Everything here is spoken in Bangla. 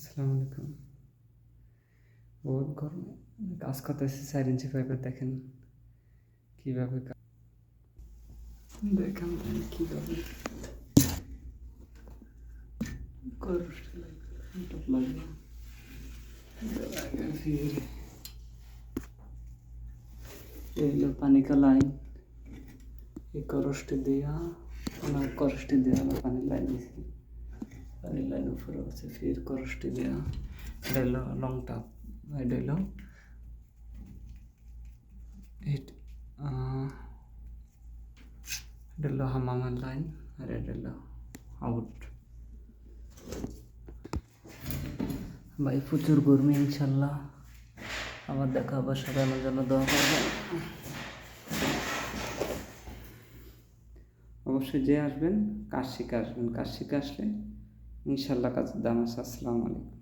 আসসালামু আলাইকুম। বহুত গরমে। কাজ করতেছি চার ইঞ্চি পাইপে দেখেন। কীভাবে দেখেন কীভাবে। পানি পানিকা লাইন। এই করষ্টি দেওয়া ওনার করসটি দেওয়া পানি লাইন দিয়েছি লাইন উপরে আছে ফির করস্টি হলো লং টাপ এটা হলো এটা হামামের লাইন আর এটা আউট ভাই প্রচুর গরমি ইনশাল্লাহ আবার দেখা আবার সবাই আমার জন্য দোয়া করবেন অবশ্যই যে আসবেন কাজ শিখে আসবেন কাজ শিখে আসলে ইনশাল্লাহ কাজের দাম আছে আসসালামু আলাইকুম।